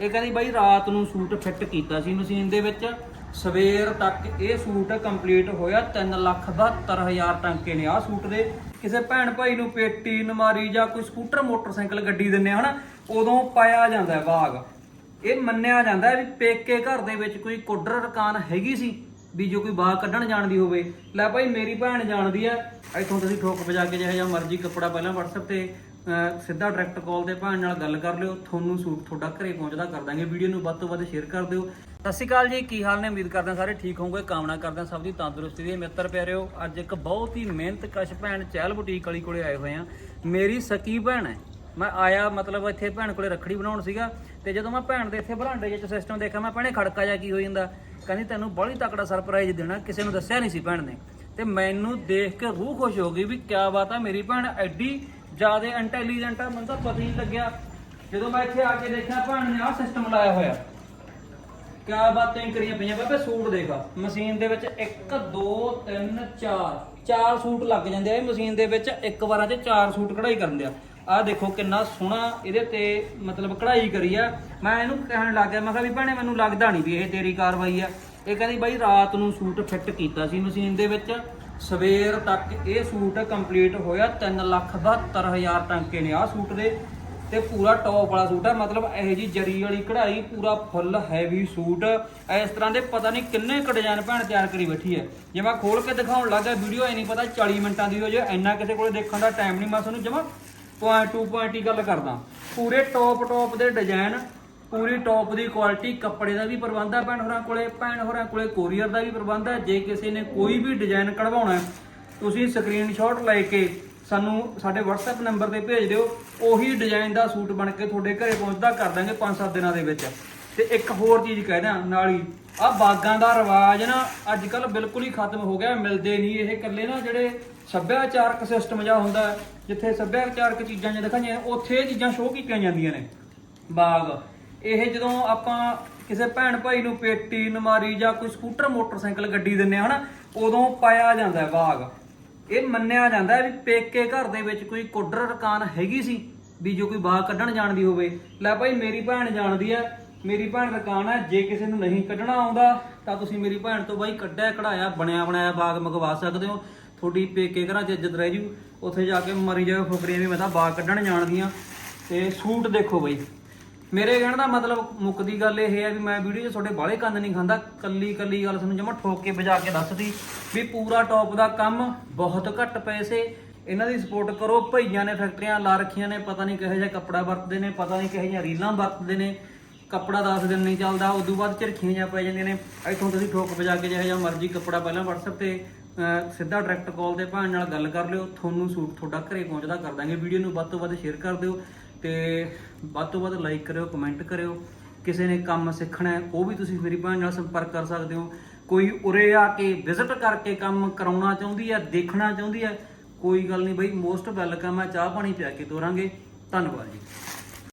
ਇਹ ਕਹਿੰਦੀ ਬਾਈ ਰਾਤ ਨੂੰ ਸੂਟ ਫਿੱਟ ਕੀਤਾ ਸੀ ਮਸ਼ੀਨ ਦੇ ਵਿੱਚ। ਸਵੇਰ ਤੱਕ ਇਹ ਸੂਟ ਕੰਪਲੀਟ ਹੋਇਆ 372000 ਟੰਕੇ ਨੇ ਆ ਸੂਟ ਦੇ। ਕਿਸੇ ਭੈਣ ਭਾਈ ਨੂੰ ਪੇਟੀ, ਨਮਾਰੀ ਜਾਂ ਕੋਈ ਸਕੂਟਰ, ਮੋਟਰਸਾਈਕਲ, ਗੱਡੀ ਦਿੰਨੇ ਆ ਹਨਾ, ਉਦੋਂ ਪਾਇਆ ਜਾਂਦਾ ਬਾਗ ਇਹ ਮੰਨਿਆ ਜਾਂਦਾ ਵੀ ਪੇਕੇ ਘਰ ਦੇ ਵਿੱਚ ਕੋਈ ਕੁੱਡਰ ਰਕਾਨ ਹੈਗੀ ਸੀ ਵੀ ਜੋ ਕੋਈ ਬਾਗ ਕੱਢਣ ਜਾਣਦੀ ਹੋਵੇ। ਲੈ ਭਾਈ ਮੇਰੀ ਭੈਣ ਜਾਣਦੀ ਹੈ, ਇੱਥੋਂ ਤੁਸੀਂ ਠੋਕ ਵਜਾ ਕੇ ਜਿਹੇ ਜਿਹਾ ਮਰਜ਼ੀ ਕੱਪੜਾ ਪਹਿਲਾਂ WhatsApp ਤੇ ਸਿੱਧਾ ਡਾਇਰੈਕਟ ਕਾਲ ਤੇ ਭੈਣ ਨਾਲ ਗੱਲ ਕਰ ਲਿਓ, ਤੁਹਾਨੂੰ ਸੂਟ ਤੁਹਾਡਾ ਘਰੇ ਪਹੁੰਚਦਾ ਕਰ ਦਾਂਗੇ ਵੀਡੀਓ ਨੂੰ ਵੱਧ ਤੋਂ ਵੱਧ ਸ਼ੇਅਰ ਕਰ ਦਿਓ। ਸਤਿ ਸ਼੍ਰੀ ਅਕਾਲ ਜੀ, ਕੀ ਹਾਲ ਨੇ? ਉਮੀਦ ਕਰਦੇ ਸਾਰੇ ਠੀਕ ਹੋਵੋਗੇ, ਕਾਮਨਾ ਕਰਦੇ ਸਭ ਦੀ ਤੰਦਰੁਸਤੀ ਦੀ। ਮਿੱਤਰ ਪਿਆਰਿਓ, ਅੱਜ ਇੱਕ ਬਹੁਤ ਹੀ ਮਿਹਨਤ ਕਸ਼ ਭੈਣ ਚਹਿਲ ਬੁਟੀਕ ਵਾਲੀ ਕੋਲੇ ਆਏ ਹੋਏ ਆ। ਮੇਰੀ ਸਕੀ ਭੈਣ ਹੈ। ਮੈਂ ਆਇਆ, ਮਤਲਬ ਇੱਥੇ ਭੈਣ ਕੋਲੇ ਰੱਖੜੀ ਬਣਾਉਣ ਸੀਗਾ, ਤੇ ਜਦੋਂ ਮੈਂ ਭੈਣ ਦੇ ਇੱਥੇ ਬਰਾਂਡੇ ਵਿੱਚ ਸਿਸਟਮ ਦੇਖਿਆ, ਮੈਂ ਭੈਣੇ, ਖੜਕਾ ਜਾ ਕੀ ਹੋ ਜਾਂਦਾ? ਕਹਿੰਦੀ, ਤੈਨੂੰ ਬੜੀ ਤਕੜਾ ਸਰਪ੍ਰਾਈਜ਼ ਦੇਣਾ, ਕਿਸੇ ਨੂੰ ਦੱਸਿਆ ਨਹੀਂ ਸੀ ਭੈਣ ਨੇ। ਤੇ ਮੈਨੂੰ ਦੇਖ ਕੇ ਰੂਹ ਖੁਸ਼ ਹੋ ਗਈ ਵੀ ਕਿਆ ਬਾਤ ਆ, ਮੇਰੀ ਭੈਣ ਐਡੀ ਜ਼ਿਆਦਾ ਇੰਟੈਲੀਜੈਂਟ ਆ, ਮੈਨੂੰ ਤਾਂ ਪਤਾ ਹੀ ਨਹੀਂ ਲੱਗਿਆ। ਜਦੋਂ ਮੈਂ ਇੱਥੇ ਆ ਕੇ ਦੇਖਿਆ, ਭੈਣ ਨੇ ਆਹ ਸਿਸਟਮ ਲਾਇਆ ਹੋਇਆ। ਕਿਆ ਬਾਤਾਂ ਕਰੀਆਂ ਪਈਆਂ। ਬਾਬੇ, ਸੂਟ ਦੇਖ। ਮਸ਼ੀਨ ਦੇ ਵਿੱਚ 1 2 3 4 ਚਾਰ ਸੂਟ ਲੱਗ ਜਾਂਦੇ ਆ ਇਹ ਮਸ਼ੀਨ ਦੇ ਵਿੱਚ। ਇੱਕ ਵਾਰਾਂ 'ਚ ਚਾਰ ਸੂਟ ਕਢਾਈ ਕਰਨ ਦੇ ਆਹ ਦੇਖੋ ਕਿੰਨਾ ਸੋਹਣਾ ਇਹਦੇ ਤੇ ਮਤਲਬ ਕਢਾਈ ਕਰੀ ਆ। ਮੈਂ ਇਹਨੂੰ ਕਹਿਣ ਲੱਗ ਗਿਆ, ਮੈਂ ਕਿਹਾ ਵੀ ਭੈਣੇ, ਮੈਨੂੰ ਲੱਗਦਾ ਨਹੀਂ ਵੀ ਇਹ ਤੇਰੀ ਕਾਰਵਾਈ ਆ। ਇਹ ਕਹਿੰਦੀ ਬਾਈ, ਰਾਤ ਨੂੰ ਸੂਟ ਫਿੱਟ ਕੀਤਾ ਸੀ ਮਸ਼ੀਨ ਦੇ ਵਿੱਚ। ਸਵੇਰ ਤੱਕ ਇਹ ਸੂਟ ਕੰਪਲੀਟ ਹੋਇਆ 372000 ਟੰਕੇ ਨੇ ਆਹ ਸੂਟ ਦੇ। ਤੇ ਪੂਰਾ ਟੌਪ ਵਾਲਾ ਸੂਟ ਹੈ, ਮਤਲਬ ਇਹ ਜੀ ਜਰੀ ਵਾਲੀ ਕਢਾਈ, ਪੂਰਾ ਫੁੱਲ ਹੈਵੀ ਸੂਟ। ਇਸ ਤਰ੍ਹਾਂ ਦੇ ਪਤਾ ਨਹੀਂ ਕਿੰਨੇ ਕ ਡਿਜ਼ਾਈਨ ਭੈਣ ਤਿਆਰ ਕਰੀ ਬੈਠੀ ਹੈ। ਜੇ ਮੈਂ ਖੋਲ ਕੇ ਦਿਖਾਉਣ ਲੱਗਾ ਵੀਡੀਓ ਐ ਨਹੀਂ ਪਤਾ 40 ਮਿੰਟਾਂ ਦੀ ਹੋ ਜੇ ਇੰਨਾ ਕਿਸੇ ਕੋਲੇ ਦੇਖਣ ਦਾ ਟਾਈਮ ਨਹੀਂ, ਮੈਂ ਤੁਹਾਨੂੰ ਜਮਾ ਪੁਆਇੰਟ ਟੂ ਪੁਆਇੰਟ ਹੀ ਗੱਲ ਕਰਦਾ। ਪੂਰੇ ਟੌਪ ਟੌਪ ਦੇ ਡਿਜ਼ਾਈਨ ਪੂਰੀ ਟੌਪ ਦੀ ਕੁਆਲਿਟੀ ਕੱਪੜੇ ਦਾ ਵੀ ਪ੍ਰਬੰਧ ਹੈ ਭੈਣ ਹੋਰਾਂ ਕੋਲੇ ਭੈਣ ਹੋਰਾਂ ਕੋਲੇ ਕੋਰੀਅਰ ਦਾ ਵੀ ਪ੍ਰਬੰਧ ਹੈ ਜੇ ਕਿਸੇ ਨੇ ਕੋਈ ਵੀ ਡਿਜ਼ਾਈਨ ਕਢਵਾਉਣਾ ਹੈ, ਤੁਸੀਂ ਸਕਰੀਨਸ਼ਾਟ ਲੈ ਕੇ ਸਾਨੂੰ ਸਾਡੇ WhatsApp ਨੰਬਰ ਤੇ ਭੇਜ ਦਿਓ। ਉਹੀ ਡਿਜ਼ਾਈਨ ਦਾ ਸੂਟ ਬਣ ਕੇ ਤੁਹਾਡੇ ਘਰੇ ਪਹੁੰਚਦਾ ਕਰ ਦਾਂਗੇ 5-7 ਦਿਨਾਂ ਦੇ ਵਿੱਚ। ਤੇ ਇੱਕ ਹੋਰ ਚੀਜ਼ ਕਹਿ ਦਿਆਂ ਨਾਲ ਹੀ ਆ ਬਾਗਾਂ ਦਾ ਰਿਵਾਜ ਨਾ ਅੱਜ ਕੱਲ ਬਿਲਕੁਲ ਹੀ ਖਤਮ ਹੋ ਗਿਆ ਮਿਲਦੇ ਨਹੀਂ ਇਹ ਇਕੱਲੇ ਨਾ ਜਿਹੜੇ ਸੱਭਿਆਚਾਰਕ ਸਿਸਟਮ ਜਿਹਾ ਹੁੰਦਾ ਜਿੱਥੇ ਸੱਭਿਆਚਾਰਕ ਚੀਜ਼ਾਂ ਜਿਹਾ ਦਿਖਾਈਆਂ ਉੱਥੇ ਇਹ ਚੀਜ਼ਾਂ ਸ਼ੋਅ ਕੀਤੀਆਂ ਜਾਂਦੀਆਂ ਨੇ। ਬਾਗ। ਇਹ ਜਦੋਂ ਆਪਾਂ ਕਿਸੇ ਭੈਣ ਭਾਈ ਨੂੰ ਪੇਟੀ, ਨਮਾਰੀ ਜਾਂ ਕੋਈ ਸਕੂਟਰ, ਮੋਟਰਸਾਈਕਲ, ਗੱਡੀ ਦਿੰਨੇ ਆ, ਹਨਾ, ਉਦੋਂ ਪਾਇਆ ਜਾਂਦਾ ਹੈ ਬਾਗ ਇਹ ਮੰਨਿਆ ਜਾਂਦਾ ਹੈ ਵੀ ਪੇਕੇ ਘਰ ਦੇ ਵਿੱਚ ਕੋਈ ਕੁੱਡਰ ਰਕਾਨ ਹੈਗੀ ਸੀ ਵੀ ਜੋ ਕੋਈ ਬਾਗ ਕੱਢਣ ਜਾਣਦੀ ਹੋਵੇ। ਲੈ ਭਾਈ, ਮੇਰੀ ਭੈਣ ਜਾਣਦੀ ਹੈ, ਮੇਰੀ ਭੈਣ ਰਕਾਨ ਹੈ, ਜੇ ਕਿਸੇ ਨੂੰ ਨਹੀਂ ਕੱਢਣਾ ਆਉਂਦਾ, ਤਾਂ ਤੁਸੀਂ ਮੇਰੀ ਭੈਣ ਤੋਂ ਬਾਈ ਕੱਢਿਆ, ਕਢਾਇਆ, ਬਣਿਆ, ਬਣਾਇਆ ਬਾਗ ਮੰਗਵਾ ਸਕਦੇ ਹੋ। ਤੁਹਾਡੀ ਪੇਕੇ ਘਰਾਂ 'ਚ ਇੱਜ਼ਤ ਰਹਿ ਜੂ। ਉੱਥੇ ਜਾ ਕੇ ਮਰੀ ਜਾਓ ਫੁਕਰੀਆਂ ਵੀ ਮੈਂ ਤਾਂ ਬਾਗ ਕੱਢਣ ਜਾਣਦੀਆਂ। ਤੇ ਸੂਟ ਦੇਖੋ ਬਾਈ। ਮੇਰੇ ਕਹਿਣ ਦਾ ਮਤਲਬ ਮੁੱਕਦੀ ਗੱਲ ਇਹ ਹੈ ਵੀ ਮੈਂ ਵੀਡੀਓ 'ਚ ਤੁਹਾਡੇ ਬਾਹਲੇ ਕੰਨ ਨਹੀਂ ਖਾਂਦਾ, ਕੱਲੀ ਕੱਲੀ ਗੱਲ ਤੁਹਾਨੂੰ ਜਮਾ ਠੋਕ ਕੇ ਵਜਾ ਕੇ ਦੱਸਦੀ ਵੀ ਪੂਰਾ ਟੌਪ ਦਾ ਕੰਮ ਬਹੁਤ ਘੱਟ ਪੈਸੇ। ਇਹਨਾਂ ਦੀ ਸਪੋਰਟ ਕਰੋ, ਭਈਆਂ ਨੇ ਫੈਕਟਰੀਆਂ ਲਾ ਰੱਖੀਆਂ ਨੇ, ਪਤਾ ਨਹੀਂ ਕਿਹੋ ਜਿਹਾ ਕੱਪੜਾ ਵਰਤਦੇ ਨੇ, ਪਤਾ ਨਹੀਂ ਕਿਹੋ ਜਿਹੀਆਂ ਰੀਲਾਂ ਵਰਤਦੇ ਨੇ। ਕੱਪੜਾ 10 ਦਿਨ ਨਹੀਂ ਚੱਲਦਾ, ਉਦੋਂ ਬਾਅਦ ਝਿਰਖੀਆਂ ਜਾਂ ਪੈ ਜਾਂਦੀਆਂ ਨੇ। ਇੱਥੋਂ ਤੁਸੀਂ ਠੋਕ ਵਜਾ ਕੇ ਜਿਹੋ ਜਿਹਾ ਮਰਜ਼ੀ ਕੱਪੜਾ ਪਹਿਲਾਂ WhatsApp ਤੇ ਸਿੱਧਾ ਡਾਇਰੈਕਟ ਕਾਲ ਤੇ ਭੈਣ ਨਾਲ ਗੱਲ ਕਰ ਲਿਓ। ਤੁਹਾਨੂੰ ਸੂਟ ਤੁਹਾਡਾ ਘਰੇ ਪਹੁੰਚਦਾ, ਕਰ ਦਾਂਗੇ। ਵੀਡੀਓ ਨੂੰ ਵੱਧ ਤੋਂ ਵੱਧ ਸ਼ੇਅਰ ਕਰ ਦਿਓ। ਤੇ ਵੱਧ ਤੋਂ ਵੱਧ ਲਾਈਕ ਕਰਿਓ ਕਮੈਂਟ ਕਰਿਓ। ਕਿਸੇ ਨੇ ਕੰਮ ਸਿੱਖਣਾ ਹੈ, ਉਹ ਵੀ ਤੁਸੀਂ ਮੇਰੀ ਭੈਣ ਨਾਲ ਸੰਪਰਕ ਕਰ ਸਕਦੇ ਹੋ। ਕੋਈ ਉਰੇ ਆ ਕੇ ਵਿਜ਼ਿਟ ਕਰਕੇ ਕੰਮ ਕਰਾਉਣਾ ਚਾਹੁੰਦੀ ਹੈ, ਦੇਖਣਾ ਚਾਹੁੰਦੀ ਹੈ, ਕੋਈ ਗੱਲ ਨਹੀਂ ਬਈ ਮੋਸਟ ਵੈਲਕਮ ਹੈ, ਚਾਹ ਪਾਣੀ ਪਿਆ ਕੇ ਤੋਰਾਂਗੇ। ਧੰਨਵਾਦ ਜੀ।